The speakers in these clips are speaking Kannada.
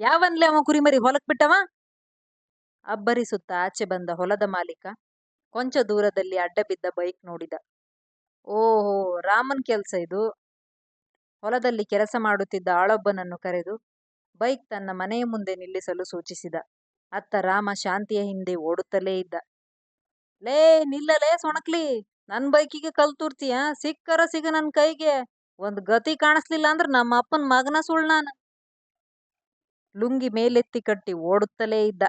ಯಾವನ್ಲೆ ಅವ ಕುರಿಮರಿ ಹೊಲಕ್ ಬಿಟ್ಟವ? ಅಬ್ಬರಿಸುತ್ತ ಆಚೆ ಬಂದ ಹೊಲದ ಮಾಲೀಕ ಕೊಂಚ ದೂರದಲ್ಲಿ ಅಡ್ಡ ಬಿದ್ದ ಬೈಕ್ ನೋಡಿದ. ಓಹೋ, ರಾಮನ್ ಕೆಲ್ಸ ಇದು? ಹೊಲದಲ್ಲಿ ಕೆಲಸ ಮಾಡುತ್ತಿದ್ದ ಆಳೊಬ್ಬನನ್ನು ಕರೆದು ಬೈಕ್ ತನ್ನ ಮನೆಯ ಮುಂದೆ ನಿಲ್ಲಿಸಲು ಸೂಚಿಸಿದ. ಅತ್ತ ರಾಮ ಶಾಂತಿಯ ಹಿಂದೆ ಓಡುತ್ತಲೇ ಇದ್ದ. ಲೇ ನಿಲ್ಲಲೇ ಸೊಣಕ್ಲಿ, ನನ್ ಬೈಕಿಗೆ ಕಲ್ ತೂರ್ತಿಯ? ಸಿಕ್ಕರ ಸಿಗ ನನ್ ಕೈಗೆ. ಒಂದ್ ಗತಿ ಕಾಣಿಸ್ಲಿಲ್ಲ ಅಂದ್ರ ನಮ್ಮ ಅಪ್ಪನ್ ಮಗನ ಸುಳ್ ನಾನು. ಲುಂಗಿ ಮೇಲೆತ್ತಿ ಕಟ್ಟಿ ಓಡುತ್ತಲೇ ಇದ್ದ.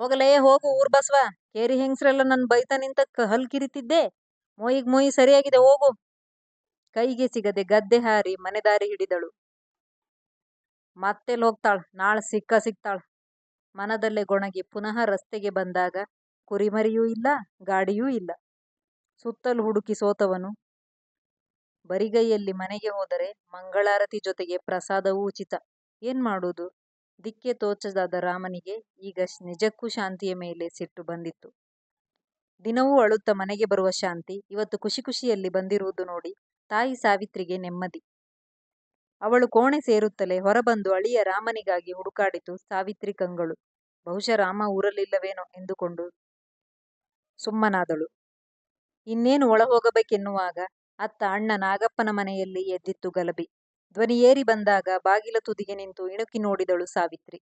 ಹೋಗಲೇ ಹೋಗು ಊರ್ ಬಸವ, ಕೇರಿ ಹೆಂಗ್ಸ್ರೆಲ್ಲ ನನ್ ಬೈತ ನಿಂತ ಹಲ್ ಕಿರಿತಿದ್ದೆ. ಮೋಯಿಗ್ ಮೋಯಿ ಸರಿಯಾಗಿದೆ, ಹೋಗು. ಕೈಗೆ ಸಿಗದೆ ಗದ್ದೆ ಹಾರಿ ಮನೆ ದಾರಿ ಹಿಡಿದಳು. ಮತ್ತೆಲ್ ಹೋಗ್ತಾಳ, ನಾಳೆ ಸಿಕ್ಕ ಸಿಗ್ತಾಳ. ಮನದಲ್ಲೇ ಗೊಣಗಿ ಪುನಃ ರಸ್ತೆಗೆ ಬಂದಾಗ ಕುರಿಮರಿಯೂ ಇಲ್ಲ, ಗಾಡಿಯೂ ಇಲ್ಲ. ಸುತ್ತಲೂ ಹುಡುಕಿ ಸೋತವನು. ಬರಿಗೈಯಲ್ಲಿ ಮನೆಗೆ ಹೋದರೆ ಮಂಗಳಾರತಿ ಜೊತೆಗೆ ಪ್ರಸಾದವೂ ಉಚಿತ. ಏನ್ ಮಾಡುವುದು ದಿಕ್ಕೆ ತೋಚದಾದ ರಾಮನಿಗೆ ಈಗ ನಿಜಕ್ಕೂ ಶಾಂತಿಯ ಮೇಲೆ ಸಿಟ್ಟು ಬಂದಿತ್ತು. ದಿನವೂ ಅಳುತ್ತ ಮನೆಗೆ ಬರುವ ಶಾಂತಿ, ಇವತ್ತು ಖುಷಿ ಖುಷಿಯಲ್ಲಿ ಬಂದಿರುವುದು ನೋಡಿ ತಾಯಿ ಸಾವಿತ್ರಿಗೆ ನೆಮ್ಮದಿ. ಅವಳು ಕೋಣೆ ಸೇರುತ್ತಲೇ ಹೊರಬಂದು ಅಳಿಯ ರಾಮನಿಗಾಗಿ ಹುಡುಕಾಡಿತು ಸಾವಿತ್ರಿ ಕಂಗಳು. ಬಹುಶಃ ರಾಮ ಊರಲ್ಲಿಲ್ಲವೇನೋ ಎಂದುಕೊಂಡು ಸುಮ್ಮನಾದಳು. ಇನ್ನೇನು ಒಳ ಹೋಗಬೇಕೆನ್ನುವಾಗ ಅತ್ತ ಅಣ್ಣ ನಾಗಪ್ಪನ ಮನೆಯಲ್ಲಿ ಎದ್ದಿತ್ತು ಗಲಭೆ. ಧ್ವನಿ ಏರಿ ಬಂದಾಗ ಬಾಗಿಲ ತುದಿಗೆ ನಿಂತು ಇಣುಕಿ ನೋಡಿದಳು ಸಾವಿತ್ರಿ.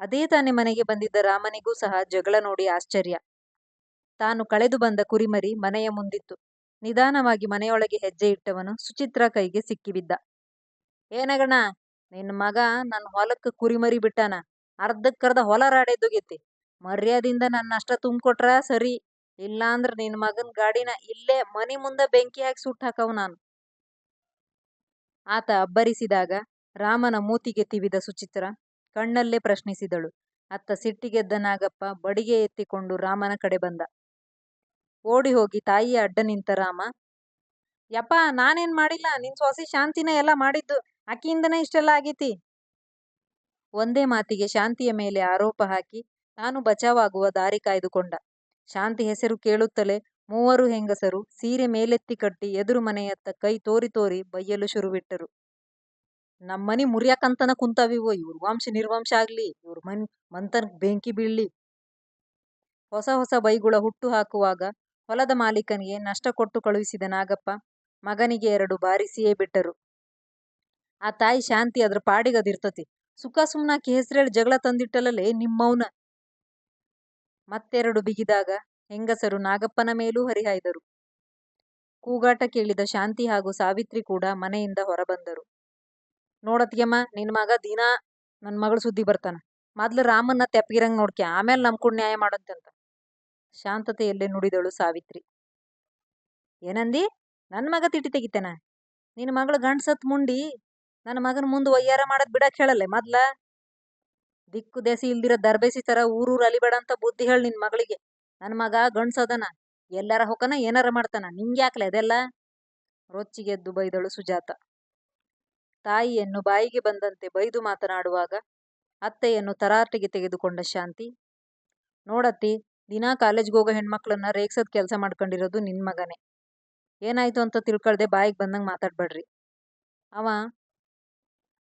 ಅದೇ ತಾನೇ ಮನೆಗೆ ಬಂದಿದ್ದ ರಾಮನಿಗೂ ಸಹ ಜಗಳ ನೋಡಿ ಆಶ್ಚರ್ಯ. ತಾನು ಕಳೆದು ಬಂದ ಕುರಿಮರಿ ಮನೆಯ ಮುಂದಿತ್ತು. ನಿಧಾನವಾಗಿ ಮನೆಯೊಳಗೆ ಹೆಜ್ಜೆ ಇಟ್ಟವನು ಸುಚಿತ್ರ ಕೈಗೆ ಸಿಕ್ಕಿಬಿದ್ದ. ಏನಗಣ ನಿನ್ ಮಗ ನನ್ನ ಹೊಲಕ್ಕ ಕುರಿಮರಿ ಬಿಟ್ಟಾನ? ಅರ್ಧಕ್ಕರ್ಧ ಹೊಲ ರಾಡೆದುಗೈತಿ ಮರ್ಯಾದಿಂದ ನನ್ನ ಅಷ್ಟ ತುಂಬ್ಕೊಟ್ರ ಸರಿ. ಇಲ್ಲಾಂದ್ರ ನಿನ್ ಮಗನ್ ಗಾಡಿನ ಇಲ್ಲೇ ಮನಿ ಮುಂದ ಬೆಂಕಿ ಹಾಕಿ ಸುಟ್ಟ ಹಾಕವ್ ನಾನು. ಆತ ಅಬ್ಬರಿಸಿದಾಗ ರಾಮನ ಮೂತಿಗೆ ತಿವಿದ ಸುಚಿತ್ರ ಕಣ್ಣಲ್ಲೇ ಪ್ರಶ್ನಿಸಿದಳು. ಅತ್ತ ಸಿಟ್ಟಿಗೆದ್ದ ನಾಗಪ್ಪ ಬಡಿಗೆ ಎತ್ತಿಕೊಂಡು ರಾಮನ ಕಡೆ ಬಂದ. ಓಡಿ ಹೋಗಿ ತಾಯಿಯ ಅಡ್ಡ ನಿಂತ ರಾಮ, ಯಪ್ಪ, ನಾನೇನ್ ಮಾಡಿಲ್ಲ? ನಿನ್ ಸೊಸಿ ಶಾಂತಿನ ಎಲ್ಲ ಮಾಡಿದ್ದು. ಆಕಿಯಿಂದನೇ ಇಷ್ಟೆಲ್ಲ ಆಗೈತಿ? ಒಂದೇ ಮಾತಿಗೆ ಶಾಂತಿಯ ಮೇಲೆ ಆರೋಪ ಹಾಕಿ ತಾನು ಬಚಾವಾಗುವ ದಾರಿ ಕಾಯ್ದುಕೊಂಡ. ಶಾಂತಿ ಹೆಸರು ಕೇಳುತ್ತಲೇ ಮೂವರು ಹೆಂಗಸರು ಸೀರೆ ಮೇಲೆತ್ತಿ ಕಟ್ಟಿ ಎದುರು ಮನೆಯತ್ತ ಕೈ ತೋರಿ ತೋರಿ ಬೈಯಲು ಶುರುವಿಟ್ಟರು. ನಮ್ಮನಿ ಮುರಿಯಾಕಂತನ ಕುಂತವಿವೋ? ಇವ್ರ ವಂಶ ನಿರ್ವಂಶ ಆಗ್ಲಿ, ಇವ್ರ ಮನ್, ಮಂತನ್ ಬೆಂಕಿ ಬೀಳ್ಲಿ. ಹೊಸ ಹೊಸ ಬೈಗುಳ ಹುಟ್ಟು ಹಾಕುವಾಗ ಹೊಲದ ಮಾಲೀಕನಿಗೆ ನಷ್ಟ ಕೊಟ್ಟು ಕಳುಹಿಸಿದ ನಾಗಪ್ಪ ಮಗನಿಗೆ ಎರಡು ಬಾರಿಸಿಯೇ ಬಿಟ್ಟರು. ಆ ತಾಯಿ ಶಾಂತಿ ಅದ್ರ ಪಾಡಿಗದಿರ್ತತಿ. ಸುಖ ಸುಮ್ನಾಕಿ ಹೆಸರೇಳಿ ಜಗಳ ತಂದಿಟ್ಟಲೇ ನಿಮ್ಮವನ. ಮತ್ತೆರಡು ಬಿಗಿದಾಗ ಹೆಂಗಸರು ನಾಗಪ್ಪನ ಮೇಲೂ ಹರಿಹಾಯ್ದರು. ಕೂಗಾಟ ಕೇಳಿದ ಶಾಂತಿ ಹಾಗೂ ಸಾವಿತ್ರಿ ಕೂಡ ಮನೆಯಿಂದ ಹೊರಬಂದರು. ನೋಡತ್ಗೆಮ್ಮ ನಿನ್ ಮಗ ದಿನಾ ನನ್ ಮಗಳ ಸುದ್ದಿ ಬರ್ತಾನ. ಮೊದ್ಲು ರಾಮನ್ನ ತೆಪ್ಪಗಿರಂಗ್ ನೋಡ್ಕ್ಯ ಆಮೇಲೆ ನಮ್ ಕೂಡ ನ್ಯಾಯ ಮಾಡಂತಂತ. ಶಾಂತತೆಯಲ್ಲೇ ನುಡಿದಳು ಸಾವಿತ್ರಿ. ಏನಂದಿ, ನನ್ ಮಗ ತಿಟಿ ತೆಗಿತೇನ? ನಿನ್ ಮಗಳು ಗಂಡ್ಸತ್ ಮುಂಡಿ ನನ್ನ ಮಗನ ಮುಂದೆ ವಯ್ಯಾರ ಮಾಡದ್ ಬಿಡಕ್ ಹೇಳಲ್ಲೇ ಮೊದ್ಲ? ದಿಕ್ಕು ದೆಸಿ ಇಲ್ದಿರ ದರ್ಬೇಸಿ ತರ ಊರೂರ್ ಅಲಿಬೇಡ ಅಂತ ಬುದ್ಧಿ ಹೇಳ ನಿನ್ ಮಗಳಿಗೆ. ನನ್ ಮಗ ಗಂಡ್ಸದನ, ಎಲ್ಲಾರ ಹೊಕನ ಏನಾರ ಮಾಡ್ತಾನ, ನಿಂಗ್ಯಾಕ್ಲೆ ಅದೆಲ್ಲ? ರೊಚ್ಚಿಗೆದ್ದು ಬೈದಳು ಸುಜಾತ. ತಾಯಿಯನ್ನು ಬಾಯಿಗೆ ಬಂದಂತೆ ಬೈದು ಮಾತನಾಡುವಾಗ, ಅತ್ತೆಯನ್ನು ತರಾಟೆಗೆ ತೆಗೆದುಕೊಂಡ ಶಾಂತಿ, ನೋಡತ್ತಿ, ದಿನಾ ಕಾಲೇಜ್ಗೆ ಹೋಗೋ ಹೆಣ್ಮಕ್ಳನ್ನ ರೇಗ್ಸದ್ ಕೆಲಸ ಮಾಡ್ಕೊಂಡಿರೋದು ನಿನ್ ಮಗನೇ. ಏನಾಯ್ತು ಅಂತ ತಿಳ್ಕೊಳ್ದೆ ಬಾಯಿಗೆ ಬಂದಂಗೆ ಮಾತಾಡ್ಬೇಡ್ರಿ. ಅವ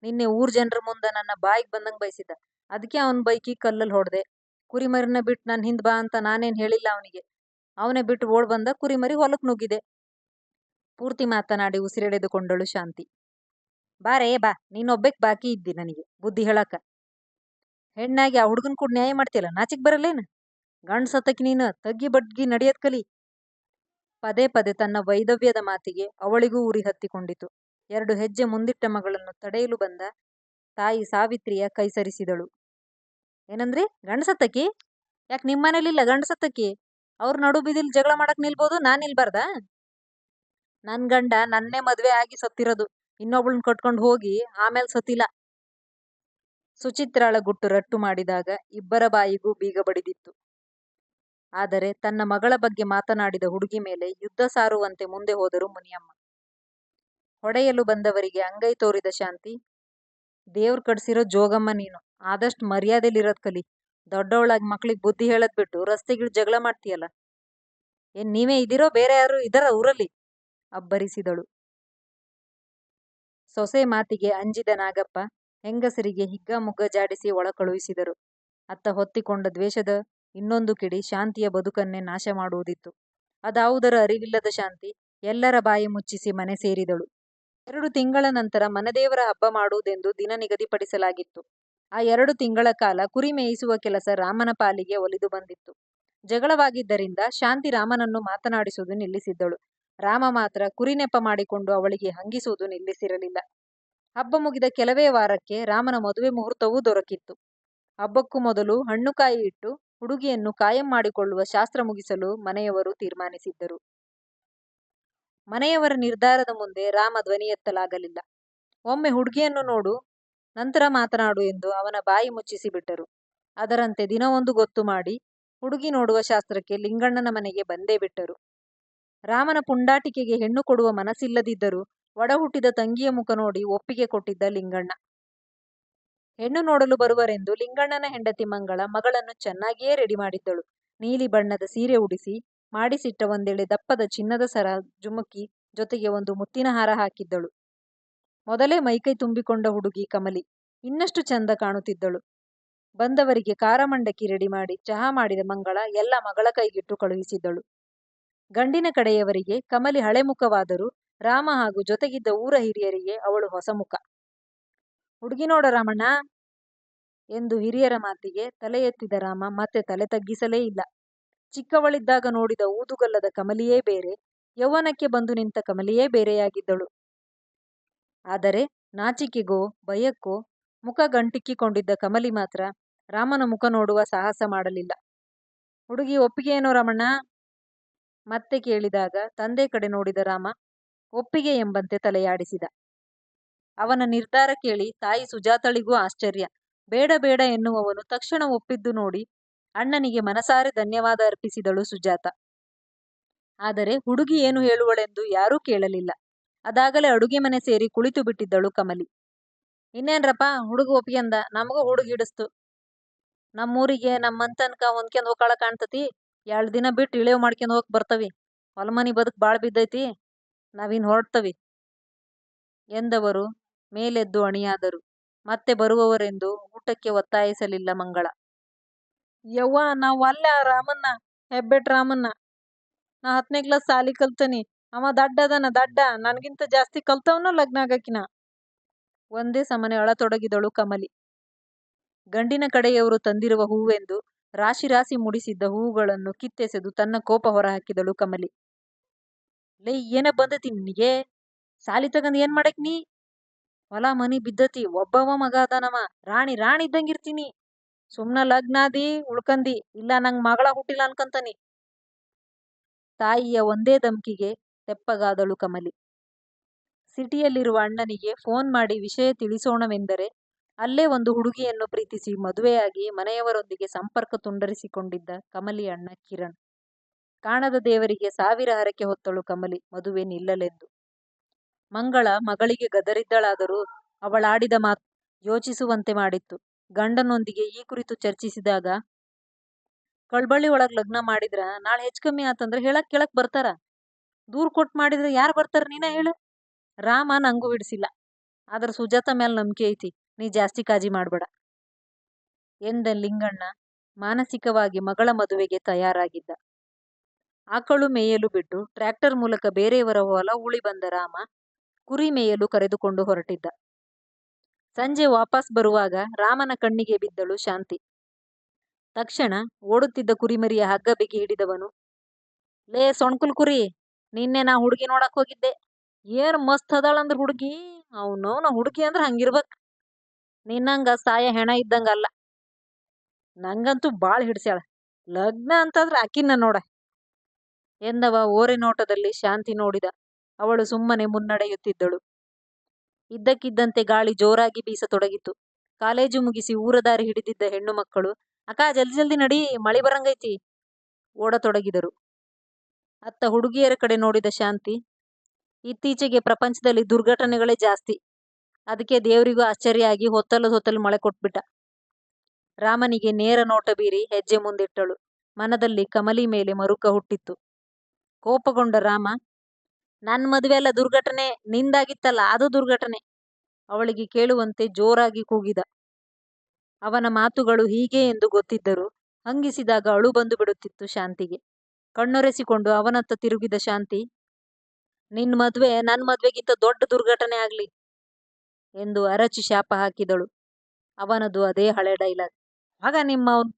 ನಿನ್ನೆ ಊರ್ ಜನರ ಮುಂದೆ ನನ್ನ ಬಾಯಿಗೆ ಬಂದಂಗ್ ಬೈಸಿದ್ದ. ಅದಕ್ಕೆ ಅವನ್ ಬೈಕಿ ಕಲ್ಲಲ್ಲಿ ಹೊಡ್ದೆ. ಕುರಿಮರಿನ ಬಿಟ್ಟು ನನ್ ಹಿಂದ್ ಬಾ ಅಂತ ನಾನೇನು ಹೇಳಿಲ್ಲ ಅವನಿಗೆ. ಅವನೇ ಬಿಟ್ಟು ಓಡ್ ಬಂದ ಕುರಿಮರಿ ಹೊಲಕ್ ನುಗ್ಗಿದೆ. ಪೂರ್ತಿ ಮಾತನಾಡಿ ಉಸಿರೆಳೆದುಕೊಂಡಳು ಶಾಂತಿ. ಬಾರೇ ಬಾ. ನೀನೊಬ್ಬಕ್ ಬಾಕಿ ಇದ್ದಿ ನನಗೆ, ಬುದ್ಧಿ ಹೇಳಕ. ಹೆಣ್ಣಾಗಿ ಆ ಹುಡುಗನ್ ಕೂಡ ನ್ಯಾಯ ಮಾಡ್ತಿಯಲ್ಲ, ನಾಚಿಕ್ ಬರಲ್ಲೇನು? ಗಂಡ್ ಸತ್ತಕ್ಕೆ ನೀನು ತಗ್ಗಿ ಬಡ್ಗಿ ನಡೆಯತ್ ಕಲಿ. ಪದೇ ಪದೇ ತನ್ನ ವೈದವ್ಯದ ಮಾತಿಗೆ ಅವಳಿಗೂ ಉರಿ ಹತ್ತಿಕೊಂಡಿತು. ಎರಡು ಹೆಜ್ಜೆ ಮುಂದಿಟ್ಟ ಮಗಳನ್ನು ತಡೆಯಲು ಬಂದ ತಾಯಿ ಸಾವಿತ್ರಿಯ ಕೈ ಸರಿಸಿದಳು ಏನಂದ್ರಿ? ಗಂಡಸತ್ತಕಿ ಯಾಕೆ ಇಲ್ಲ ಗಂಡಸತ್ತಕಿ ಅವ್ರ ನಡು ಬಿದಿಲ್ ಜಗಳ ಮಾಡಕ್ ನಿಲ್ಬೋದು, ನಾನ್ ನಿಲ್ಬಾರ್ದಾ? ನನ್ ಗಂಡ ನನ್ನೇ ಮದ್ವೆ ಆಗಿ ಸತ್ತಿರೋದು. ಇನ್ನೊಬ್ಳನ್ ಕಟ್ಕೊಂಡು ಹೋಗಿ ಆಮೇಲೆ ಸತ್ತಿಲ್ಲ. ಸುಚಿತ್ರಾಳ ಗುಟ್ಟು ರಟ್ಟು ಮಾಡಿದಾಗ ಇಬ್ಬರ ಬಾಯಿಗೂ ಬೀಗ ಬಡಿದಿತ್ತು. ಆದರೆ ತನ್ನ ಮಗಳ ಬಗ್ಗೆ ಮಾತನಾಡಿದ ಹುಡುಗಿ ಮೇಲೆ ಯುದ್ಧ ಸಾರುವಂತೆ ಮುಂದೆ ಹೋದರು ಮುನಿಯಮ್ಮ. ಹೊಡೆಯಲು ಬಂದವರಿಗೆ ಅಂಗೈ ತೋರಿದ ಶಾಂತಿ, ದೇವ್ರ ಕಡ್ಸಿರೋ ಜೋಗಮ್ಮ ನೀನು. ಆದಷ್ಟು ಮರ್ಯಾದೆಲಿರೋದು ಕಲಿ ದೊಡ್ಡವಳಾಗಿ ಮಕ್ಳಿಗೆ ಬುದ್ಧಿ ಹೇಳದ್ ಬಿಟ್ಟು ರಸ್ತೆಗಿಳ್ ಜಗಳ ಮಾಡ್ತೀಯಲ್ಲ ಏನ್ ನೀವೇ ಇದಿರೋ ಬೇರೆ ಯಾರು ಇದರ ಊರಲ್ಲಿ ಅಬ್ಬರಿಸಿದಳು ಸೊಸೆ ಮಾತಿಗೆ ಅಂಜಿದ ನಾಗಪ್ಪ ಹೆಂಗಸರಿಗೆ ಹಿಗ್ಗಾಮುಗ್ಗ ಜಾಡಿಸಿ ಒಳ ಕಳುಹಿಸಿದರು. ಅತ್ತ ಹೊತ್ತಿಕೊಂಡ ದ್ವೇಷದ ಇನ್ನೊಂದು ಕಿಡಿ ಶಾಂತಿಯ ಬದುಕನ್ನೇ ನಾಶ ಮಾಡುವುದಿತ್ತು. ಅದಾವುದರ ಅರಿವಿಲ್ಲದ ಶಾಂತಿ ಎಲ್ಲರ ಬಾಯಿ ಮುಚ್ಚಿಸಿ ಮನೆ ಸೇರಿದಳು. ಎರಡು ತಿಂಗಳ ನಂತರ ಮನದೇವರ ಹಬ್ಬ ಮಾಡುವುದೆಂದು ದಿನ ನಿಗದಿಪಡಿಸಲಾಗಿತ್ತು. ಆ ಎರಡು ತಿಂಗಳ ಕಾಲ ಕುರಿ ಮೇಯಿಸುವ ಕೆಲಸ ರಾಮನ ಪಾಲಿಗೆ ಒಲಿದು ಬಂದಿತ್ತು. ಜಗಳವಾಗಿದ್ದರಿಂದ ಶಾಂತಿ ರಾಮನನ್ನು ಮಾತನಾಡಿಸುವುದು ನಿಲ್ಲಿಸಿದ್ದಳು. ರಾಮ ಮಾತ್ರ ಕುರಿ ನೆಪ ಮಾಡಿಕೊಂಡು ಅವಳಿಗೆ ಹಂಗಿಸುವುದು ನಿಲ್ಲಿಸಿರಲಿಲ್ಲ. ಹಬ್ಬ ಮುಗಿದ ಕೆಲವೇ ವಾರಕ್ಕೆ ರಾಮನ ಮದುವೆ ಮುಹೂರ್ತವೂ ದೊರಕಿತ್ತು. ಹಬ್ಬಕ್ಕೂ ಮೊದಲು ಹಣ್ಣುಕಾಯಿ ಇಟ್ಟು ಹುಡುಗಿಯನ್ನು ಕಾಯಂ ಮಾಡಿಕೊಳ್ಳುವ ಶಾಸ್ತ್ರ ಮುಗಿಸಲು ಮನೆಯವರು ತೀರ್ಮಾನಿಸಿದ್ದರು. ಮನೆಯವರ ನಿರ್ಧಾರದ ಮುಂದೆ ರಾಮ ಧ್ವನಿ. ಒಮ್ಮೆ ಹುಡುಗಿಯನ್ನು ನೋಡು, ನಂತರ ಮಾತನಾಡು ಎಂದು ಅವನ ಬಾಯಿ ಮುಚ್ಚಿಸಿ ಬಿಟ್ಟರು. ಅದರಂತೆ ದಿನವೊಂದು ಗೊತ್ತು ಮಾಡಿ ಹುಡುಗಿ ನೋಡುವ ಶಾಸ್ತ್ರಕ್ಕೆ ಲಿಂಗಣ್ಣನ ಮನೆಗೆ ಬಂದೇ ಬಿಟ್ಟರು. ರಾಮನ ಪುಂಡಾಟಿಕೆಗೆ ಹೆಣ್ಣು ಕೊಡುವ ಮನಸ್ಸಿಲ್ಲದಿದ್ದರೂ ಒಡಹುಟ್ಟಿದ ತಂಗಿಯ ಮುಖ ನೋಡಿ ಒಪ್ಪಿಗೆ ಕೊಟ್ಟಿದ್ದ ಲಿಂಗಣ್ಣ. ಹೆಣ್ಣು ನೋಡಲು ಬರುವರೆಂದು ಲಿಂಗಣ್ಣನ ಹೆಂಡತಿ ಮಂಗಳ ಮಗಳನ್ನು ಚೆನ್ನಾಗಿಯೇ ರೆಡಿ ಮಾಡಿದ್ದಳು. ನೀಲಿ ಬಣ್ಣದ ಸೀರೆ ಉಡಿಸಿ, ಮಾಡಿಸಿಟ್ಟ ಒಂದೆಳೆ ದಪ್ಪದ ಚಿನ್ನದ ಸರ, ಜುಮುಕಿ ಜೊತೆಗೆ ಒಂದು ಮುತ್ತಿನ ಹಾರ ಹಾಕಿದ್ದಳು. ಮೊದಲೇ ಮೈಕೈ ತುಂಬಿಕೊಂಡ ಹುಡುಗಿ ಕಮಲಿ ಇನ್ನಷ್ಟು ಚಂದ ಕಾಣುತ್ತಿದ್ದಳು. ಬಂದವರಿಗೆ ಕಾರಮಂಡಕ್ಕಿ ರೆಡಿ ಮಾಡಿ ಚಹಾ ಮಾಡಿದ ಮಂಗಳ ಎಲ್ಲ ಮಗಳ ಕೈಗಿಟ್ಟು ಕಳುಹಿಸಿದ್ದಳು. ಗಂಡಿನ ಕಡೆಯವರಿಗೆ ಕಮಲಿ ಹಳೆ ಮುಖವಾದರೂ ರಾಮ ಹಾಗೂ ಜೊತೆಗಿದ್ದ ಊರ ಹಿರಿಯರಿಗೆ ಅವಳು ಹೊಸ ಮುಖ. ಹುಡುಗಿ ನೋಡ ರಾಮಣ್ಣ ಎಂದು ಹಿರಿಯರ ಮಾತಿಗೆ ತಲೆ ಎತ್ತಿದ ರಾಮ ಮತ್ತೆ ತಲೆ ತಗ್ಗಿಸಲೇ ಇಲ್ಲ. ಚಿಕ್ಕವಳಿದ್ದಾಗ ನೋಡಿದ ಊದುಗಲ್ಲದ ಕಮಲಿಯೇ ಬೇರೆ, ಯೌವನಕ್ಕೆ ಬಂದು ನಿಂತ ಕಮಲಿಯೇ ಬೇರೆಯಾಗಿದ್ದಳು. ಆದರೆ ನಾಚಿಕೆಗೋ, ಭಯಕ್ಕೋ ಮುಖ ಗಂಟಿಕ್ಕಿಕೊಂಡಿದ್ದ ಕಮಲಿ ಮಾತ್ರ ರಾಮನ ಮುಖ ನೋಡುವ ಸಾಹಸ ಮಾಡಲಿಲ್ಲ. ಹುಡುಗಿ ಒಪ್ಪಿಗೆಯೇನೋ ರಮಣ್ಣ ಮತ್ತೆ ಕೇಳಿದಾಗ ತಂದೆ ಕಡೆ ನೋಡಿದ ರಾಮ ಒಪ್ಪಿಗೆ ಎಂಬಂತೆ ತಲೆಯಾಡಿಸಿದ. ಅವನ ನಿರ್ಧಾರ ಕೇಳಿ ತಾಯಿ ಸುಜಾತಳಿಗೂ ಆಶ್ಚರ್ಯ. ಬೇಡ ಬೇಡ ಎನ್ನುವವನು ತಕ್ಷಣ ಒಪ್ಪಿದ್ದು ನೋಡಿ ಅಣ್ಣನಿಗೆ ಮನಸಾರೆ ಧನ್ಯವಾದ ಅರ್ಪಿಸಿದಳು ಸುಜಾತ. ಆದರೆ ಹುಡುಗಿ ಏನು ಹೇಳುವಳೆಂದು ಯಾರೂ ಕೇಳಲಿಲ್ಲ. ಅದಾಗಲೇ ಅಡುಗೆ ಮನೆ ಸೇರಿ ಕುಳಿತು ಬಿಟ್ಟಿದ್ದಳು ಕಮಲಿ. ಇನ್ನೇನ್ರಪ್ಪ, ಹುಡುಗ ಒಪ್ಗ್ಯಂದ ನಮಗೂ ಹುಡುಗ ಹಿಡಿಸ್ತು ನಮ್ಮೂರಿಗೆ ನಮ್ಮಂತನ್ಕ ಹೊಂದ್ಕೊಂಡ್ ಹೋಗಾಳ ಕಾಣ್ತತಿ. ಎರಡು ದಿನ ಬಿಟ್ಟು ಇಳೇವ್ ಮಾಡ್ಕೊಂಡ್ ಹೋಗಕ್ ಬರ್ತವಿ. ಹೊಲಮನಿ ಬದುಕ್ ಬಾಳ್ ಬಿದ್ದೈತಿ. ನಾವಿನ್ ಹೊರಡ್ತವಿ ಎಂದವರು, ಮೇಲೆದ್ದು ಅಣಿಯಾದರು. ಮತ್ತೆ ಬರುವವರೆಂದು ಊಟಕ್ಕೆ ಒತ್ತಾಯಿಸಲಿಲ್ಲ ಮಂಗಳ. ಯವ್ವಾ, ನಾವು ಅಲ್ಲ ರಾಮಣ್ಣ ಹೆಬ್ಬೆಟ್ ರಾಮಣ್ಣ ನಾ ಹತ್ತನೇ ಕ್ಲಾಸ್ ಸಾಲಿ ಕಲ್ತನಿ. ಅವ ದಡ್ಡ ಅದನ ದಡ್ಡ, ನನಗಿಂತ ಜಾಸ್ತಿ ಕಲ್ತವನು ಲಗ್ನ ಆಗಾಕಿನ. ಒಂದೇ ಸಮನೆ ಅಳತೊಡಗಿದಳು ಕಮಲಿ. ಗಂಡಿನ ಕಡೆಯವರು ತಂದಿರುವ ಹೂವೆಂದು, ರಾಶಿ ರಾಶಿ ಮುಡಿಸಿದ್ದ ಹೂವುಗಳನ್ನು ಕಿತ್ತೆಸೆದು ತನ್ನ ಕೋಪ ಹೊರಹಾಕಿದಳು ಕಮಲಿ. ಲೇ, ಏನ ಬಂದತಿ ನಿನಗೆ? ಸಾಲಿ ತಗಂದ್ ಏನ್ ಮಾಡಕ್ ನೀ? ಹೊಲ, ಮನಿ ಬಿದ್ದತಿ, ಒಬ್ಬವ ಮಗ ಅದಾನವ ರಾಣಿ ರಾಣಿ ಇದ್ದಂಗಿರ್ತೀನಿ. ಸುಮ್ನ ಲಗ್ನಾದಿ, ಉಳ್ಕಂದಿ, ಇಲ್ಲ ನಂಗ್ ಮಗಳ ಹುಟ್ಟಿಲ್ಲ ಅನ್ಕಂತನಿ. ತಾಯಿಯ ಒಂದೇ ಧಮ್ಕಿಗೆ ತೆಪ್ಪಗಾದಳು ಕಮಲಿ. ಸಿಟಿಯಲ್ಲಿರುವ ಅಣ್ಣನಿಗೆ ಫೋನ್ ಮಾಡಿ ವಿಷಯ ತಿಳಿಸೋಣವೆಂದರೆ ಅಲ್ಲೇ ಒಂದು ಹುಡುಗಿಯನ್ನು ಪ್ರೀತಿಸಿ ಮದುವೆಯಾಗಿ ಮನೆಯವರೊಂದಿಗೆ ಸಂಪರ್ಕ ತುಂಡರಿಸಿಕೊಂಡಿದ್ದ ಕಮಲಿ ಅಣ್ಣ ಕಿರಣ್. ಕಾಣದ ದೇವರಿಗೆ ಸಾವಿರ ಹರಕೆ ಹೊತ್ತಳು ಕಮಲಿ, ಮದುವೆ ನಿಲ್ಲಲೆಂದು. ಮಂಗಳ ಮಗಳಿಗೆ ಗದರಿದ್ದಳಾದರೂ ಅವಳಾಡಿದ ಮಾತು ಯೋಚಿಸುವಂತೆ ಮಾಡಿತ್ತು. ಗಂಡನೊಂದಿಗೆ ಈ ಕುರಿತು ಚರ್ಚಿಸಿದಾಗ, "ಕಳ್ಬಳ್ಳಿ ಒಳಗ್ ಲಗ್ನ ಮಾಡಿದ್ರ ನಾಳೆ ಹೆಚ್ಚು ಕಮ್ಮಿ ಆತಂದ್ರ ಹೇಳಕ್ ಕೇಳಾಕ್ ಬರ್ತಾರ. ದೂರ್ ಕೊಟ್ ಮಾಡಿದ್ರೆ ಯಾರ್ ಬರ್ತಾರ ನೀನ ಹೇಳು. ರಾಮ ನಂಗೂ ಬಿಡಿಸಿಲ್ಲ ಆದ್ರ ಸುಜಾತ ಮೇಲೆ ನಂಬಿಕೆ ಐತಿ. ನೀ ಜಾಸ್ತಿ ಕಾಜಿ ಮಾಡಬೇಡ ಎಂದ ಲಿಂಗಣ್ಣ ಮಾನಸಿಕವಾಗಿ ಮಗಳ ಮದುವೆಗೆ ತಯಾರಾಗಿದ್ದ. ಆಕಳು ಮೇಯಲು ಬಿಟ್ಟು ಟ್ರ್ಯಾಕ್ಟರ್ ಮೂಲಕ ಬೇರೆಯವರ ಹೊಲ ಉಳಿ ಬಂದ ರಾಮ ಕುರಿ ಮೇಯಲು ಕರೆದುಕೊಂಡು ಹೊರಟಿದ್ದ. ಸಂಜೆ ವಾಪಸ್ ಬರುವಾಗ ರಾಮನ ಕಣ್ಣಿಗೆ ಬಿದ್ದಳು ಶಾಂತಿ. ತಕ್ಷಣ ಓಡುತ್ತಿದ್ದ ಕುರಿಮರಿಯ ಹಗ್ಗ ಬಿಗಿ ಹಿಡಿದವನು, ಲೇ ಸೊಣ್ಕುಲ್ ಕುರಿ ನಿನ್ನೆ ನಾ ಹುಡುಗಿ ನೋಡಕ್ ಹೋಗಿದ್ದೆ. ಏನ್ ಮಸ್ತ್ ಅದಾಳಂದ್ರ ಹುಡುಗಿ ಅವ್ನವ್ನ ಹುಡುಗಿ ಅಂದ್ರ ಹಂಗಿರ್ಬೇಕ್. ನಿನ್ನಂಗ ಸಾಯ ಹೆಣ ಇದ್ದಂಗ ಅಲ್ಲ. ನಂಗಂತೂ ಬಾಳ್ ಹಿಡ್ಸ್ಯಾಳ. ಲಗ್ನ ಅಂತಂದ್ರ ಆಕಿನ್ನ ನೋಡ. ಎಂದವ ಓರೆ ನೋಟದಲ್ಲಿ ಶಾಂತಿ ನೋಡಿದ. ಅವಳು ಸುಮ್ಮನೆ ಮುನ್ನಡೆಯುತ್ತಿದ್ದಳು. ಇದ್ದಕ್ಕಿದ್ದಂತೆ ಗಾಳಿ ಜೋರಾಗಿ ಬೀಸತೊಡಗಿತ್ತು ಕಾಲೇಜು ಮುಗಿಸಿ ಊರ ದಾರಿ ಹಿಡಿದಿದ್ದ ಹೆಣ್ಣು ಮಕ್ಕಳು, ಅಕ್ಕ ಜಲ್ದಿ ಜಲ್ದಿ ನಡಿ, ಮಳಿ ಬರಂಗೈತಿ, ಓಡತೊಡಗಿದರು. ಅತ್ತ ಹುಡುಗಿಯರ ಕಡೆ ನೋಡಿದ ಶಾಂತಿ ಇತ್ತೀಚೆಗೆ ಪ್ರಪಂಚದಲ್ಲಿ ದುರ್ಘಟನೆಗಳೇ ಜಾಸ್ತಿ. ಅದಕ್ಕೆ ದೇವರಿಗೂ ಆಶ್ಚರ್ಯ ಆಗಿ ಹೊತ್ತಲು ಹೊತ್ತಲು ಮಳೆ ಕೊಟ್ಬಿಟ್ಟ. ರಾಮನಿಗೆ ನೇರ ನೋಟ ಬೀರಿ ಹೆಜ್ಜೆ ಮುಂದಿಟ್ಟಳು. ಮನದಲ್ಲಿ ಕಮಲಿ ಮೇಲೆ ಮರುಕ ಹುಟ್ಟಿತ್ತು. ಕೋಪಗೊಂಡ ರಾಮ, ನನ್ ಮದುವೆ ಅಲ್ಲ, ದುರ್ಘಟನೆ ನಿಂದಾಗಿತ್ತಲ್ಲ ಅದು ದುರ್ಘಟನೆ. ಅವಳಿಗೆ ಕೇಳುವಂತೆ ಜೋರಾಗಿ ಕೂಗಿದ. ಅವನ ಮಾತುಗಳು ಹೀಗೆ ಎಂದು ಗೊತ್ತಿದ್ದರು ಹಂಗಿಸಿದಾಗ ಅಳು ಬಂದು ಬಿಡುತ್ತಿತ್ತು ಶಾಂತಿಗೆ. ಕಣ್ಣೊರೆಸಿಕೊಂಡು ಅವನತ್ತ ತಿರುಗಿದ ಶಾಂತಿ, ನಿನ್ ಮದ್ವೆ ನನ್ ಮದ್ವೆಗಿಂತ ದೊಡ್ಡ ದುರ್ಘಟನೆ ಆಗ್ಲಿ ಎಂದು ಅರಚಿ ಶಾಪ ಹಾಕಿದಳು. ಅವನದು ಅದೇ ಹಳೆ ಡೈಲಾಗ್. ಆಗ ನಿಮ್ಮವ್ನ್